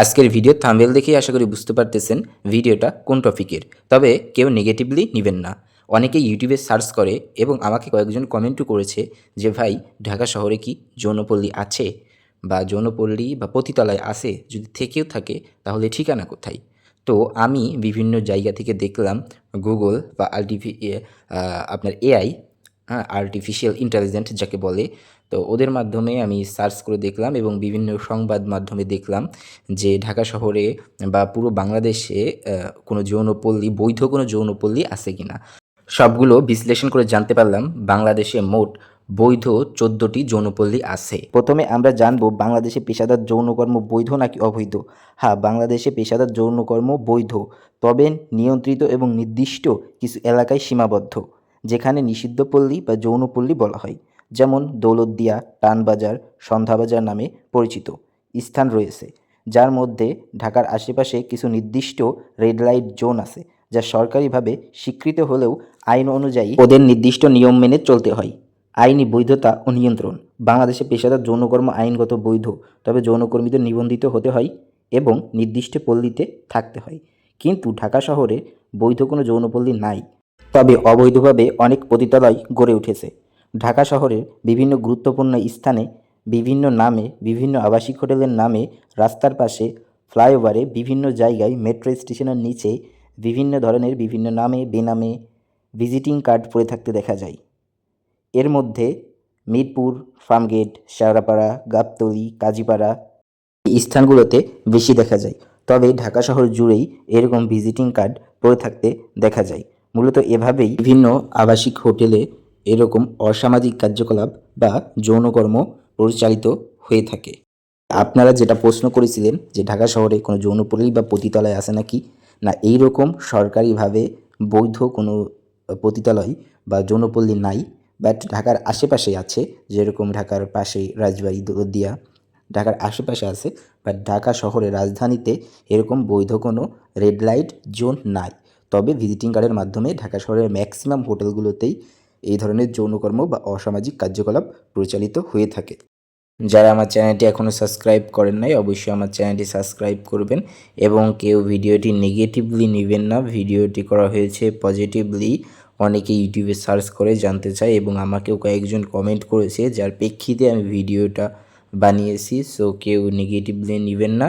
আজকের ভিডিও থামবেল দেখেই আশা করি বুঝতে পারতেছেন ভিডিওটা কোন টপিকের তবে কেউ নেগেটিভলি নেবেন না। অনেকে ইউটিউবে সার্চ করে এবং আমাকে কয়েকজন কমেন্টও করেছে যে, ভাই, ঢাকা শহরে কি যৌনপল্লী আছে? বা যৌনপল্লী বা পতিতলায় আছে? যদি থেকেও থাকে, তাহলে ঠিকানা কোথায়? তো আমি বিভিন্ন জায়গা থেকে দেখলাম গুগল বা আলটিভি আপনার এআই হ্যাঁ আর্টিফিশিয়াল ইন্টেলিজেন্ট যাকে বলে, তো ওদের মাধ্যমে আমি সার্চ করে দেখলাম এবং বিভিন্ন সংবাদ মাধ্যমে দেখলাম যে ঢাকা শহরে বা পুরো বাংলাদেশে কোনো যৌনপল্লী, বৈধ কোনো যৌনপল্লী আছে কি না সবগুলো বিশ্লেষণ করে জানতে পারলাম বাংলাদেশে মোট বৈধ চোদ্দোটি যৌনপল্লী আছে। প্রথমে আমরা জানব বাংলাদেশে পেশাদার যৌনকর্ম বৈধ নাকি অবৈধ? হ্যাঁ বাংলাদেশে পেশাদার যৌনকর্ম বৈধ, তবে নিয়ন্ত্রিত এবং নির্দিষ্ট কিছু এলাকায় সীমাবদ্ধ। যেখানে নিষিদ্ধ পল্লী বা যৌনপল্লী বলা হয়, যেমন দৌলতদিয়া টানবাজার সন্ধ্যাবাজার নামে পরিচিত স্থান রয়েছে, যার মধ্যে ঢাকার আশেপাশে কিছু নির্দিষ্ট রেড লাইট জোন আছে, যা সরকারিভাবে স্বীকৃত হলেও আইন অনুযায়ী ওদের নির্দিষ্ট নিয়ম মেনে চলতে হয়। আইনি বৈধতা ও নিয়ন্ত্রণ। বাংলাদেশে পেশাদার যৌনকর্ম আইনগত বৈধ, তবে যৌনকর্মীদের নিবন্ধিত হতে হয় এবং নির্দিষ্ট পল্লীতে থাকতে হয়। কিন্তু ঢাকা শহরে বৈধ কোনো যৌনপল্লী নাই। তবে অবৈধভাবে অনেক পতিতালয় গড়ে উঠেছে। ঢাকা শহরের বিভিন্ন গুরুত্বপূর্ণ স্থানে, বিভিন্ন নামে, বিভিন্ন আবাসিক হোটেলের নামে রাস্তার পাশে ফ্লাইওভারে বিভিন্ন জায়গায় মেট্রো স্টেশনের নিচে বিভিন্ন ধরনের বিভিন্ন নামে, বেনামে ভিজিটিং কার্ড পড়ে থাকতে দেখা যায়। এর মধ্যে মিরপুর, ফার্মগেট, শেওড়াপাড়া, গাবতলি, কাজীপাড়া এই স্থানগুলোতে বেশি দেখা যায়। তবে ঢাকা শহর জুড়েই এরকম ভিজিটিং কার্ড পড়ে থাকতে দেখা যায়। মূলত এভাবেই বিভিন্ন আবাসিক হোটেলে এরকম অসামাজিক কার্যকলাপ বা যৌনকর্ম পরিচালিত হয়ে থাকে। আপনারা যেটা প্রশ্ন করেছিলেন যে ঢাকা শহরে কোনো যৌনপল্লী বা পতিতালয় আছে নাকি? না এই রকম সরকারিভাবে বৈধ কোনো পতিতালয় বা যৌনপল্লী নাই। বাট ঢাকার আশেপাশে আছে, যেরকম ঢাকার পাশে রাজবাড়ি দৌলতদিয়া ঢাকার আশেপাশে আছে। বাট ঢাকা শহরের রাজধানীতে এরকম বৈধ কোনো রেড লাইট জোন নাই। তবে ভিজিটিং কার্ডের মাধ্যমে ঢাকা শহরের ম্যাক্সিমাম হোটেলগুলোতেই এই ধরনের যৌনকর্ম বা অসামাজিক কার্যকলাপ পরিচালিত হয়ে থাকে। যারা আমার চ্যানেলটি এখনও সাবস্ক্রাইব করেন নাই, অবশ্যই আমার চ্যানেলটি সাবস্ক্রাইব করবেন এবং কেউ ভিডিওটি নেগেটিভলি নেবেন না। ভিডিওটি করা হয়েছে পজিটিভলি। অনেকে ইউটিউবে সার্চ করে জানতে চায় এবং আমাকেও কয়েকজন কমেন্ট করেছে, যার প্রেক্ষিতে আমি ভিডিওটা বানিয়েছি, সো কেউ নেগেটিভলি নেবেন না।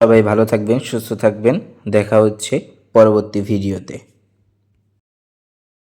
সবাই ভালো থাকবেন, সুস্থ থাকবেন। দেখা হচ্ছে। পরবর্তী ভিডিওতে।